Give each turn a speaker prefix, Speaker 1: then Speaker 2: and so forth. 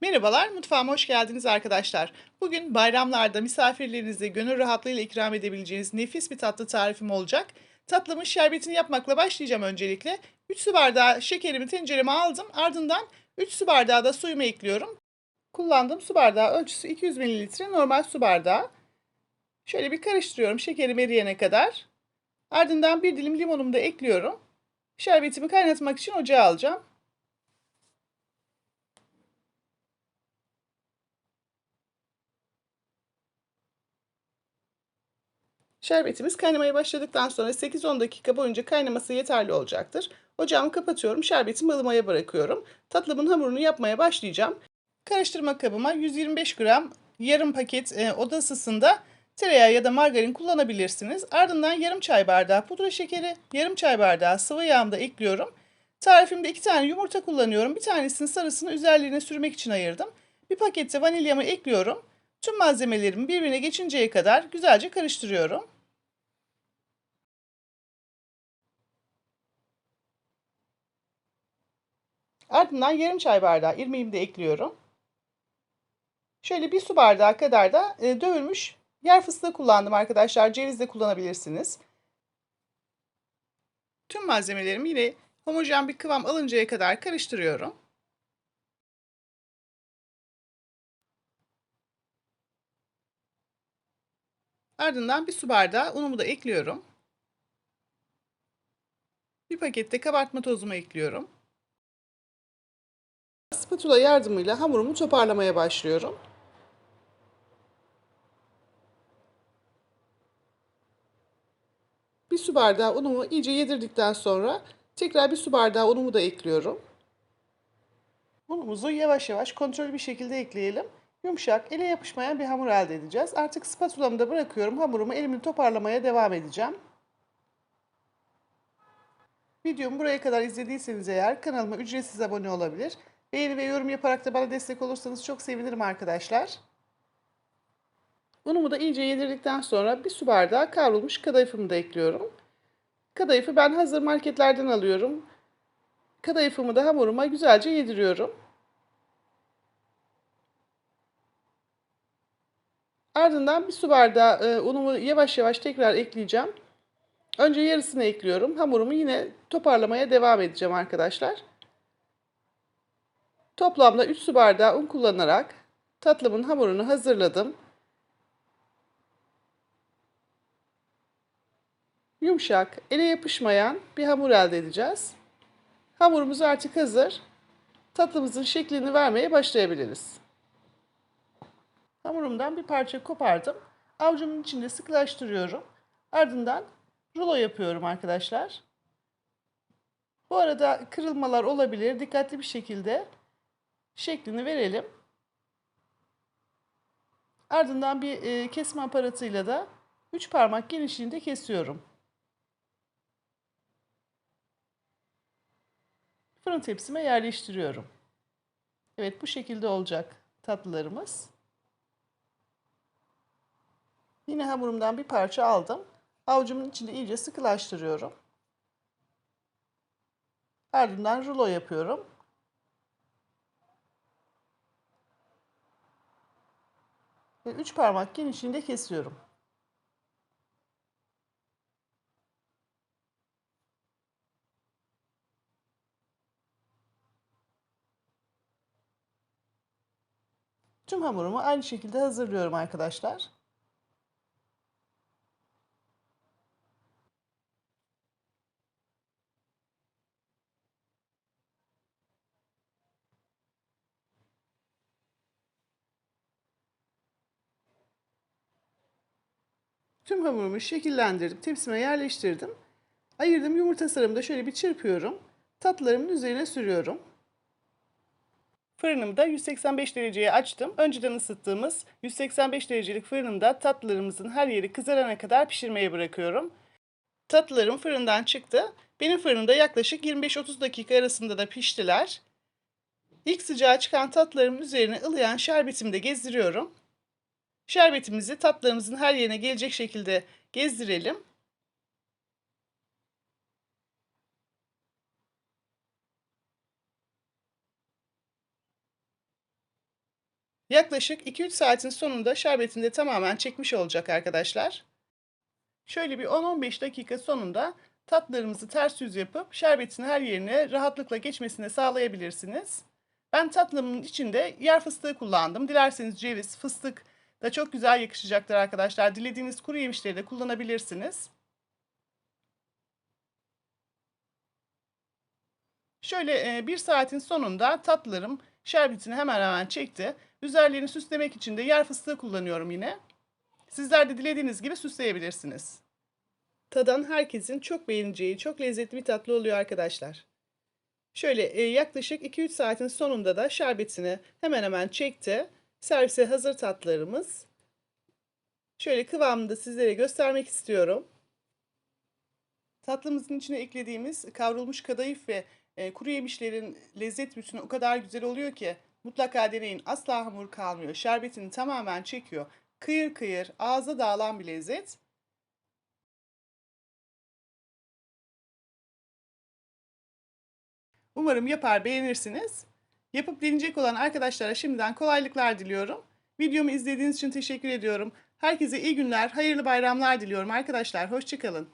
Speaker 1: Merhabalar, mutfağıma hoş geldiniz arkadaşlar. Bugün bayramlarda misafirlerinize gönül rahatlığıyla ikram edebileceğiniz nefis bir tatlı tarifim olacak. Tatlımın şerbetini yapmakla başlayacağım öncelikle. 3 su bardağı şekerimi tencereme aldım. Ardından 3 su bardağı da suyumu ekliyorum. Kullandığım su bardağı ölçüsü 200 ml normal su bardağı. Şöyle bir karıştırıyorum şekerim eriyene kadar. Ardından bir dilim limonumu da ekliyorum. Şerbetimi kaynatmak için ocağa alacağım. Şerbetimiz kaynamaya başladıktan sonra 8-10 dakika boyunca kaynaması yeterli olacaktır. Ocağımı kapatıyorum, şerbetimi ılımaya bırakıyorum. Tatlımın hamurunu yapmaya başlayacağım. Karıştırma kabıma 125 gram yarım paket e, oda ısısında tereyağı ya da margarin kullanabilirsiniz. Ardından yarım çay bardağı pudra şekeri, yarım çay bardağı sıvı yağımı da ekliyorum. Tarifimde iki tane yumurta kullanıyorum. Bir tanesinin sarısını üzerlerine sürmek için ayırdım. Bir pakette vanilyamı ekliyorum. Tüm malzemelerimi birbirine geçinceye kadar güzelce karıştırıyorum. Ardından yarım çay bardağı irmiğimi de ekliyorum. Şöyle bir su bardağı kadar da e, dövülmüş yer fıstığı kullandım arkadaşlar. Ceviz de kullanabilirsiniz. Tüm malzemelerimi yine homojen bir kıvam alıncaya kadar karıştırıyorum. Ardından bir su bardağı unumu da ekliyorum. Bir pakette kabartma tozumu ekliyorum. Spatula yardımıyla hamurumu toparlamaya başlıyorum. Bir su bardağı unumu iyice yedirdikten sonra tekrar bir su bardağı unumu da ekliyorum. Unumuzu yavaş yavaş kontrollü bir şekilde ekleyelim. Yumuşak, ele yapışmayan bir hamur elde edeceğiz. Artık spatulamı da bırakıyorum. Hamurumu elimle toparlamaya devam edeceğim. Videomu buraya kadar izlediyseniz eğer kanalıma ücretsiz abone olabilir. Beğeni ve yorum yaparak da bana destek olursanız çok sevinirim arkadaşlar. Unumu da iyice yedirdikten sonra bir su bardağı kavrulmuş kadayıfımı da ekliyorum. Kadayıfı ben hazır marketlerden alıyorum. Kadayıfımı da hamuruma güzelce yediriyorum. Ardından bir su bardağı e, unumu yavaş yavaş tekrar ekleyeceğim. Önce yarısını ekliyorum. Hamurumu yine toparlamaya devam edeceğim arkadaşlar. Toplamda 3 su bardağı un kullanarak tatlımın hamurunu hazırladım. Yumuşak, ele yapışmayan bir hamur elde edeceğiz. Hamurumuz artık hazır. Tatlımızın şeklini vermeye başlayabiliriz. Hamurumdan bir parça kopardım. Avucumun içinde sıkılaştırıyorum. Ardından rulo yapıyorum arkadaşlar. Bu arada kırılmalar olabilir. Dikkatli bir şekilde şeklini verelim. Ardından bir e, kesme aparatıyla da 3 parmak genişliğinde kesiyorum. Fırın tepsime yerleştiriyorum. Evet bu şekilde olacak tatlılarımız. Yine hamurumdan bir parça aldım. Avucumun içinde iyice sıkılaştırıyorum. Ardından rulo yapıyorum. Ve 3 parmak genişliğinde kesiyorum. Tüm hamurumu aynı şekilde hazırlıyorum arkadaşlar. Tüm hamurumu şekillendirdim, tepsime yerleştirdim. Ayırdım yumurta sarımı da şöyle bir çırpıyorum. Tatlılarımın üzerine sürüyorum. Fırınımı da 185 dereceye açtım. Önceden ısıttığımız 185 derecelik fırınımda tatlılarımızın her yeri kızarana kadar pişirmeye bırakıyorum. Tatlılarım fırından çıktı. Benim fırında yaklaşık 25-30 dakika arasında da piştiler. İlk sıcağı çıkan tatlılarımın üzerine ılıyan şerbetimi de gezdiriyorum. Şerbetimizi tatlarımızın her yerine gelecek şekilde gezdirelim. Yaklaşık 2-3 saatin sonunda şerbetini de tamamen çekmiş olacak arkadaşlar. Şöyle bir 10-15 dakika sonunda tatlılarımızı ters yüz yapıp şerbetin her yerine rahatlıkla geçmesini sağlayabilirsiniz. Ben tatlımın içinde yer fıstığı kullandım. Dilerseniz ceviz, fıstık da çok güzel yakışacaktır arkadaşlar. Dilediğiniz kuru yemişleri de kullanabilirsiniz. Şöyle e, bir saatin sonunda tatlılarım şerbetini hemen hemen çekti. Üzerlerini süslemek için de yer fıstığı kullanıyorum yine. Sizler de dilediğiniz gibi süsleyebilirsiniz. Tadan herkesin çok beğeneceği, çok lezzetli bir tatlı oluyor arkadaşlar. Şöyle e, yaklaşık 2-3 saatin sonunda da şerbetini hemen hemen çekti. Servise hazır tatlılarımız. Şöyle kıvamını da sizlere göstermek istiyorum. Tatlımızın içine eklediğimiz kavrulmuş kadayıf ve e, kuru yemişlerin lezzet bütünü o kadar güzel oluyor ki mutlaka deneyin. Asla hamur kalmıyor. Şerbetini tamamen çekiyor. Kıyır kıyır, ağza dağılan bir lezzet. Umarım yapar beğenirsiniz. Yapıp deneyecek olan arkadaşlara şimdiden kolaylıklar diliyorum. Videomu izlediğiniz için teşekkür ediyorum. Herkese iyi günler, hayırlı bayramlar diliyorum arkadaşlar. Hoşçakalın.